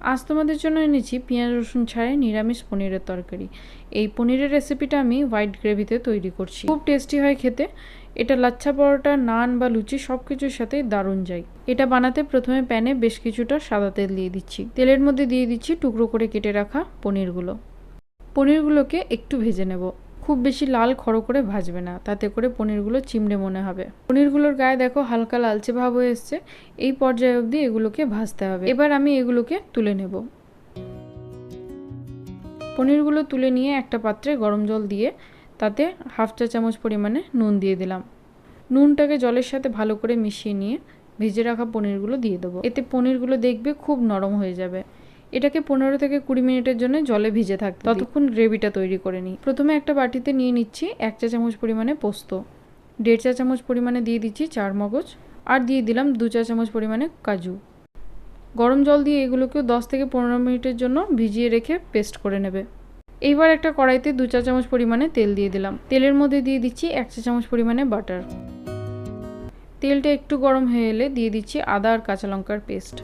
আজ তোমাদের জন্য এনেছি পেঁয়াজ, রসুন ছাড়াই নিরামিষ পনিরের তরকারি। এই পনিরের রেসিপিটা আমি হোয়াইট গ্রেভিতে তৈরি করছি। খুব টেস্টি হয় খেতে। এটা লাচ্ছা পরোটা, নান বা লুচি সব কিছুর সাথেই দারুণ যায়। এটা বানাতে প্রথমে প্যানে বেশ কিছুটা সাদা তেল দিয়ে দিচ্ছি। তেলের মধ্যে দিয়ে দিচ্ছি টুকরো করে কেটে রাখা পনিরগুলো। পনিরগুলোকে একটু ভেজে নেব। খুব বেশি লাল খড়ো করে ভাজবে না। তাতে করে পনিরগুলো চিমড়ে মনে হবে। পনিরগুলোর গায়ে দেখো হালকা লালচে ভাব হয়ে এসছে। এই পর্যায়ে অবধি এগুলোকে ভাজতে হবে। এবার আমি এগুলোকে তুলে নেব। পনিরগুলো তুলে নিয়ে একটা পাত্রে গরম জল দিয়ে তাতে হাফ চা চামচ পরিমাণে নুন দিয়ে দিলাম। নুনটাকে জলের সাথে ভালো করে মিশিয়ে নিয়ে ভেজে রাখা পনিরগুলো দিয়ে দেবো। এতে পনিরগুলো দেখবে খুব নরম হয়ে যাবে। এটাকে পনেরো থেকে কুড়ি মিনিটের জন্য জলে ভিজে থাকতে ততক্ষণ গ্রেভিটা তৈরি করে নিই। প্রথমে একটা বাটিতে নিয়ে নিচ্ছি এক চা চামচ পরিমাণে পোস্ত। দেড় চা চামচ পরিমাণে দিয়ে দিচ্ছি চার মগজ। আর দিয়ে দিলাম দু চা চামচ পরিমাণে কাজু। গরম জল দিয়ে এগুলোকেও দশ থেকে পনেরো মিনিটের জন্য ভিজিয়ে রেখে পেস্ট করে নেবে। এইবার একটা কড়াইতে দু চা চামচ পরিমাণে তেল দিয়ে দিলাম। তেলের মধ্যে দিয়ে দিচ্ছি এক চা চামচ পরিমাণে বাটার। তেলটা একটু গরম হয়ে এলে দিয়ে দিচ্ছি আদা আর কাঁচা লঙ্কার পেস্ট।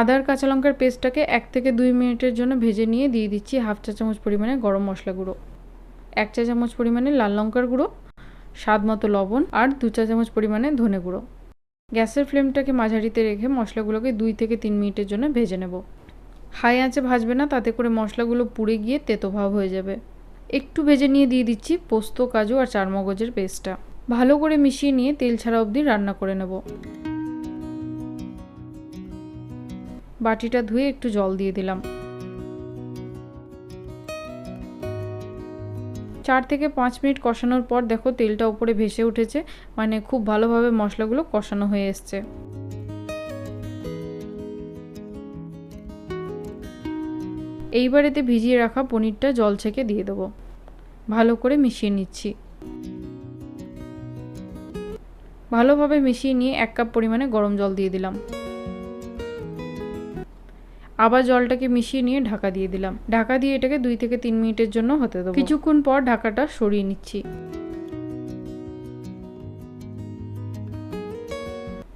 আদার কাঁচা লঙ্কার পেস্টটাকে এক থেকে দুই মিনিটের জন্য ভেজে নিয়ে দিয়ে দিচ্ছি হাফ চা চামচ পরিমাণে গরম মশলা গুঁড়ো, এক চা চামচ পরিমাণে লাল লঙ্কার গুঁড়ো, স্বাদ মতো লবণ আর দু চা চামচ পরিমাণে ধনে গুঁড়ো। গ্যাসের ফ্লেমটাকে মাঝারিতে রেখে মশলাগুলোকে দুই থেকে তিন মিনিটের জন্য ভেজে নেব। হাই আঁচে ভাজবে না, তাতে করে মশলাগুলো পুড়ে গিয়ে তেতো ভাব হয়ে যাবে। একটু ভেজে নিয়ে দিয়ে দিচ্ছি পোস্ত, কাজু আর চারমগজের পেস্টটা। ভালো করে মিশিয়ে নিয়ে তেল ছাড়া অবধি রান্না করে নেব। বাটিটা ধুয়ে একটু জল দিয়ে দিলাম। চার থেকে পাঁচ মিনিট কষানোর পর দেখো তেলটা উপরে ভেসে উঠেছে মানে খুব ভালোভাবে মশলাগুলো কষানো হয়ে এসছে। এইবার এতে ভিজিয়ে রাখা পনিরটা জল ছেঁকে দিয়ে দেবো। ভালো করে মিশিয়ে নিচ্ছি। ভালোভাবে মিশিয়ে নিয়ে এক কাপ পরিমাণে গরম জল দিয়ে দিলাম। আবার জলটাকে মিশিয়ে নিয়ে ঢাকা দিয়ে দিলাম। ঢাকা দিয়ে এটাকে দুই থেকে তিন মিনিটের জন্য হতে দেবো। কিছুক্ষণ পর ঢাকাটা সরিয়ে নিচ্ছি।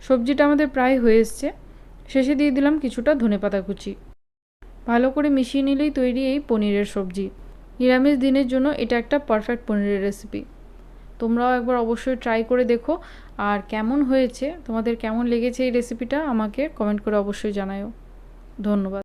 সবজিটা আমাদের প্রায় হয়ে এসছে। শেষে দিয়ে দিলাম কিছুটা ধনেপাতা কুচি। ভালো করে মিশিয়ে নিলেই তৈরি এই পনিরের সবজি। নিরামিষ দিনের জন্য এটা একটা পারফেক্ট পনিরের রেসিপি তোমরাও একবার অবশ্যই ট্রাই করে দেখো। আর কেমন হয়েছে, তোমাদের কেমন লেগেছে এই রেসিপিটা আমাকে কমেন্ট করে অবশ্যই জানাও ধন্যবাদ।